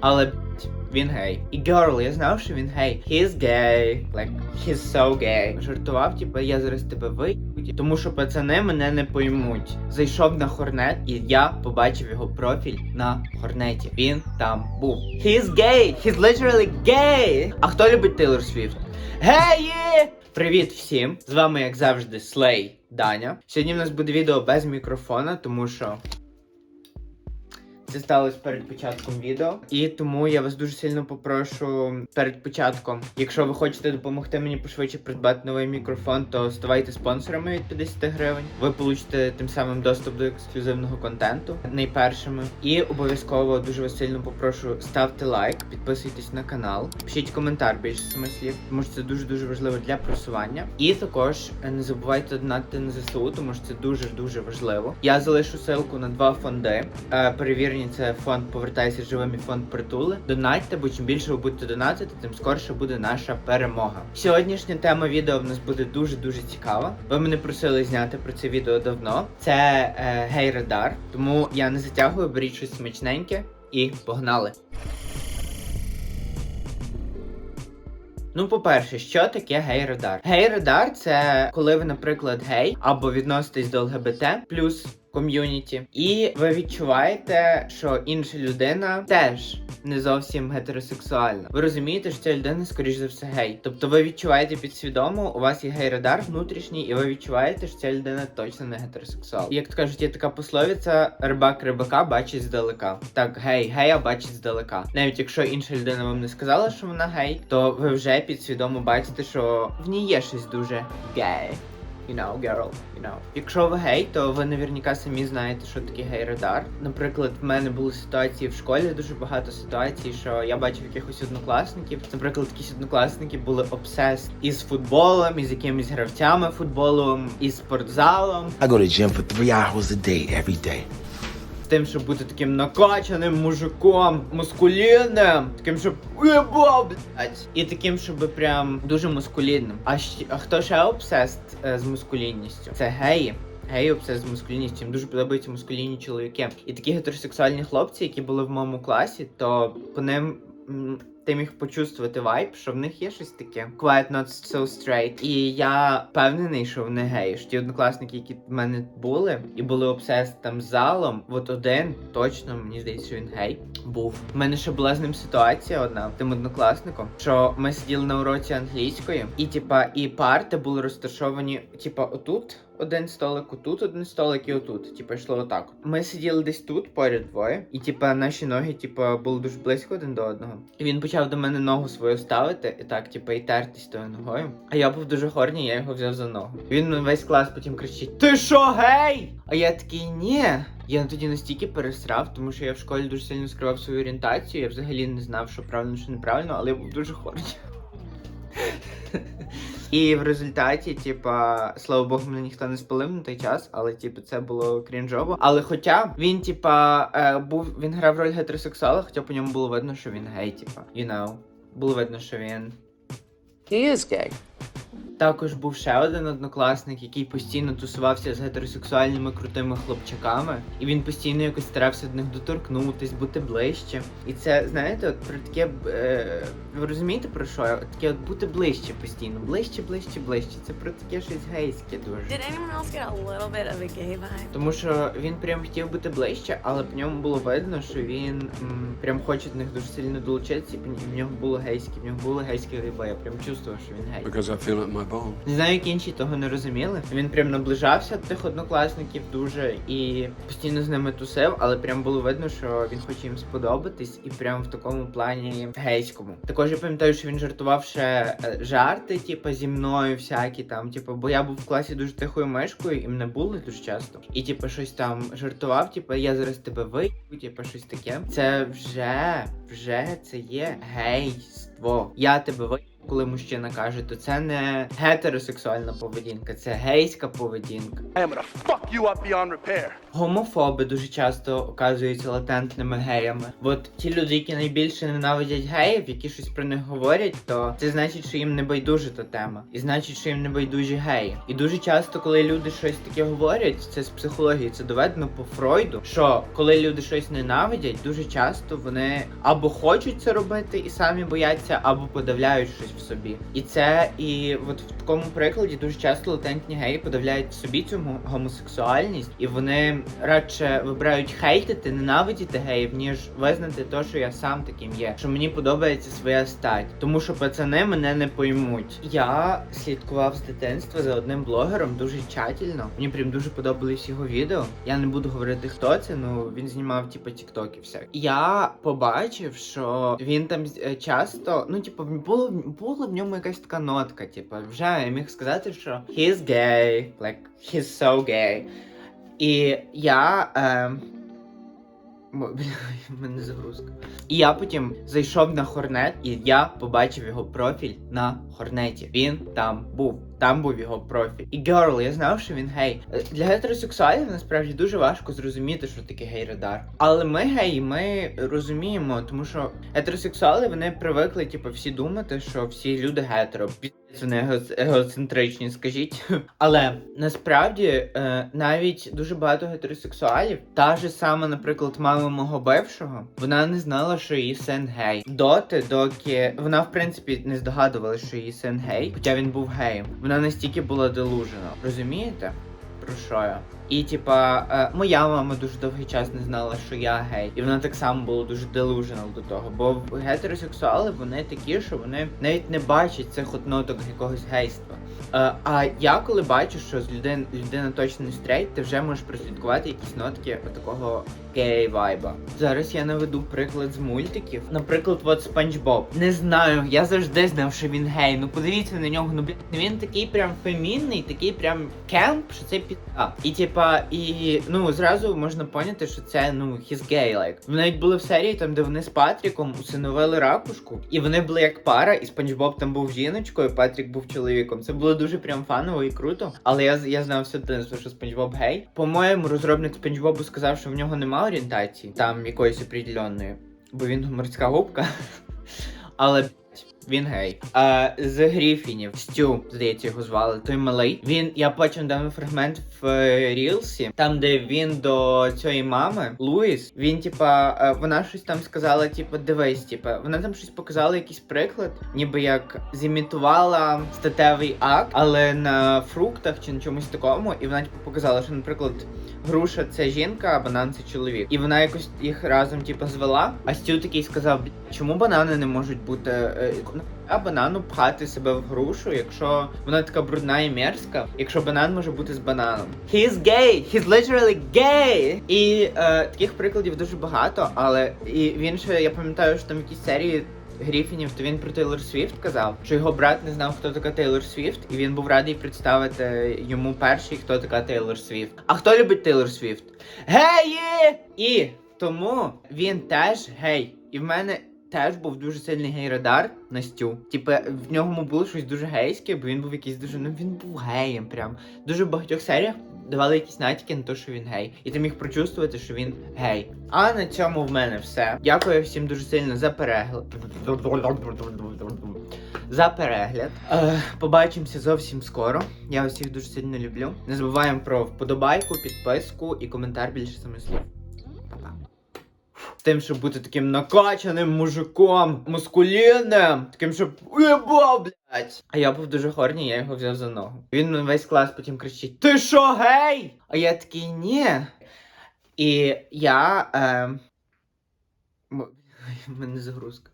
Але він гей. І girl, я знав, що він гей. He's gay. Like, he's so gay. Жартував, типу, я зараз тебе виїбу, тому що пацани мене не поймуть. Зайшов на хорнет, і я побачив його профіль на хорнеті. Він там був. He's gay! He's literally gay! А хто любить Тейлор Свіфт? Геї! Привіт всім! З вами, як завжди, Слей Даня. Сьогодні в нас буде відео без мікрофона, тому що це сталося перед початком відео. І тому я вас дуже сильно попрошу перед початком, якщо ви хочете допомогти мені пошвидше придбати новий мікрофон, то ставайте спонсорами від 50 гривень. Ви получите тим самим доступ до ексклюзивного контенту найпершими. І обов'язково дуже вас сильно попрошу ставте лайк, підписуйтесь на канал, пишіть коментар більше семи слів, тому що це дуже дуже важливо для просування. І також не забувайте донатити на ЗСУ, тому що це дуже дуже важливо. Я залишу ссылку на два фонди. Е, перевірені це фонд Повертайся живим і фонд притули. Донатьте, бо чим більше ви будете донатити, тим скорше буде наша перемога. Сьогоднішня тема відео в нас буде дуже дуже цікава. Ви мене просили зняти про це відео давно. Це е, гей радар, тому я не затягую, беріть щось смачненьке і погнали. Ну, по-перше, що таке гей-радар? Гей-радар це коли ви, наприклад, гей або відноситесь до ЛГБТ плюс ком'юніті, і ви відчуваєте, що інша людина теж не зовсім гетеросексуальна. Ви розумієте, що ця людина, скоріш за все, гей. Тобто ви відчуваєте підсвідомо, у вас є гей-радар внутрішній, і ви відчуваєте, що ця людина точно не гетеросексуал. Як то кажуть, є така пословиця: рибак рибака бачить здалека. Так, гей, гея бачить здалека. Навіть якщо інша людина вам не сказала, що вона гей, то ви вже підсвідомо бачите, що в ній є щось дуже гей. You know, girl, you know. Якщо ви гей, то ви наверняка самі знаєте, що таке гей-радар. Наприклад, в мене були ситуації в школі, дуже багато ситуацій, що я бачив якихось однокласників. Наприклад, якісь однокласники були обсес із футболом, із якимись гравцями футболом, із спортзалом, I go to gym for three hours a day, every day. Тим, щоб бути таким накачаним мужиком, мускулінним, таким, щоб «Єба, блядь!» і таким, щоб прям дуже мускулінним. А, щ- а хто ще обсест е, з мускулінністю? Це геї. Геї обсес з мускулінністю. Дуже подобаються мускулінні чоловіки. І такі гетеросексуальні хлопці, які були в моєму класі, то по ним. Ти міг почувствувати вайб, що в них є щось таке. Quiet not so straight. І я впевнений, що вони геї. Ті однокласники, які в мене були, і були обсес там залом. От один точно мені здається, що він гей був. У мене ще була з ним ситуація одна тим однокласником, що ми сиділи на уроці англійської, і типа і парти були розташовані, типа, отут. Один столик, отут один столик і отут. Типа йшло отак. Ми сиділи десь тут поряд двоє, і типа наші ноги, типа, були дуже близько один до одного. І він почав до мене ногу свою ставити, і так, типа, і тертись тою ногою. А я був дуже хорній, я його взяв за ногу. Він весь клас потім кричить: Ти що, гей? А я такий, ні. Я тоді настільки пересрав, тому що я в школі дуже сильно скривав свою орієнтацію. Я взагалі не знав, що правильно, що неправильно, але я був дуже хорній. І в результаті, типа, слава Богу, мене ніхто не спалив на той час, але типу, це було крінжово. Але хоча він, типа, е, був, він грав роль гетеросексуала, хоча по ньому було видно, що він гей, типа, you know. Було видно, що він He is gay. Також був ще один однокласник, який постійно тусувався з гетеросексуальними крутими хлопчаками, і він постійно якось старався до них доторкнутись, бути ближче. І це, знаєте, от про таке е, ви розумієте про що? От Таке от бути ближче постійно, ближче, ближче, ближче. Це про таке щось гейське дуже. Did else get a little bit of a gay vibe? Тому що він прям хотів бути ближче, але по ньому було видно, що він м, прям хоче до них дуже сильно долучитися, і в нього було гейське, в нього були гейські риби. Я прям чувствував, що він гей. Because I feel it in my bones. Не знаю, як інші того не розуміли. Він прям наближався до тих однокласників дуже і постійно з ними тусив, але прям було видно, що він хоче їм сподобатись, і прям в такому плані гейському. Також я пам'ятаю, що він жартував ще е, жарти, типу, зі мною, всякі там, типу, бо я був в класі дуже тихою мишкою, і мене були дуже часто. І типу, щось там жартував, типу, я зараз тебе вийду, типу, щось таке. Це вже, вже це є гейство. Я тебе вийду. Коли мужчина каже, то це не гетеросексуальна поведінка, це гейська поведінка. I am gonna fuck you up beyond repair. Гомофоби дуже часто оказуються латентними геями. От ті люди, які найбільше ненавидять геїв, які щось про них говорять, то це значить, що їм не байдуже та тема, і значить, що їм не байдужі геї. І дуже часто, коли люди щось таке говорять, це з психології, це доведено по Фройду. Що коли люди щось ненавидять, дуже часто вони або хочуть це робити і самі бояться, або подавляють щось в собі. І це і от в такому прикладі дуже часто латентні геї подавляють собі цю гомосексуальність, і вони радше вибирають хейтити, ненавидіти геїв, ніж визнати те, що я сам таким є, що мені подобається своя стать, тому що пацани мене не поймуть. Я слідкував з дитинства за одним блогером дуже тщательно. Мені прям дуже подобались його відео. Я не буду говорити, хто це. Ну він знімав типу тіктоки всякі. Я побачив, що він там е, часто, ну типу, було була в ньому якась така нотка. Типу, вже я міг сказати, що he's gay, like he's so gay. І я. Е, мене загрузка. І я потім зайшов на Хорнет, і я побачив його профіль на Хорнеті. Він там був. Там був його профіль. І герл, я знав, що він гей. Для гетеросексуалів насправді дуже важко зрозуміти, що таке гей-радар. Але ми геї, ми розуміємо, тому що гетеросексуали вони привикли, типу, всі думати, що всі люди гетеро. Вони его- егоцентричні, скажіть. Але насправді е, навіть дуже багато гетеросексуалів, та ж сама, наприклад, мама мого бившого, вона не знала, що її син гей. Доти, доки вона в принципі не здогадувалася, що її син гей, хоча він був геєм. Вона настільки була делужена. Розумієте? Про що я? І типа, е, моя мама дуже довгий час не знала, що я гей, і вона так само була дуже delusional до того. Бо гетеросексуали вони такі, що вони навіть не бачать цих от ноток якогось гейства. Е, а я коли бачу, що з людин, людина точно не стрейт, ти вже можеш прослідкувати якісь нотки такого гей вайба. Зараз я наведу приклад з мультиків. Наприклад, от Спанч Боб. Не знаю, я завжди знав, що він гей. Ну подивіться на нього. Ну він такий прям фемінний, такий прям кемп, що це піда. І типа, і ну зразу можна поняти, що це ну he's gay, like. Навіть були в серії, там, де вони з Патріком усиновили ракушку, і вони були як пара, і Спанч Боб там був жіночкою, Патрік був чоловіком. Це було дуже прям фаново і круто. Але я, я знав все дитинство, що Спанч Боб гей. По-моєму, розробник Спанч Бобу сказав, що в нього немає орієнтації, там якоїсь определенної, бо він морська губка. Але він гей. А, з Гріфінів, Стю, здається, його звали, той малий. Він, я бачив даний фрагмент в е, Рілсі, там, де він до цієї мами, Луїс, він, типа, е, вона щось там сказала, типа, дивись, типа, вона там щось показала, якийсь приклад, ніби як зімітувала статевий акт, але на фруктах чи на чомусь такому, і вона типу показала, що, наприклад, груша це жінка, а банан це чоловік. І вона якось їх разом, типу, звела. А Стю такий сказав: чому банани не можуть бути. е, А банану пхати себе в грушу, якщо вона така брудна і мерзка, якщо банан може бути з бананом. He's gay! He's literally gay! І е, таких прикладів дуже багато, але і він ще, я пам'ятаю, що там в якійсь серії Гріфінів, то він про Тейлор Свіфт казав, що його брат не знав, хто така Тейлор Свіфт, і він був радий представити йому перший, хто така Тейлор Свіфт. А хто любить Тейлор Свіфт? Геї! І тому він теж гей. І в мене теж був дуже сильний гей-радар на Стю. Типа в ньому було щось дуже гейське, бо він був якийсь дуже. Ну він був геєм. Прям дуже в багатьох серіях давали якісь натяки на те, що він гей. І ти міг прочувствувати, що він гей. А на цьому в мене все. Дякую всім дуже сильно за перегляд. За перегляд. Е, побачимося зовсім скоро. Я усіх дуже сильно люблю. Не забуваємо про вподобайку, підписку і коментар більше саме слів. Тим, щоб бути таким накачаним мужиком, мускулінним, таким, щоб уєбав, блядь. А я був дуже хорній, я його взяв за ногу. Він весь клас потім кричить: Ти що, гей? А я такий ні. І я. Е... У В мене загрузка.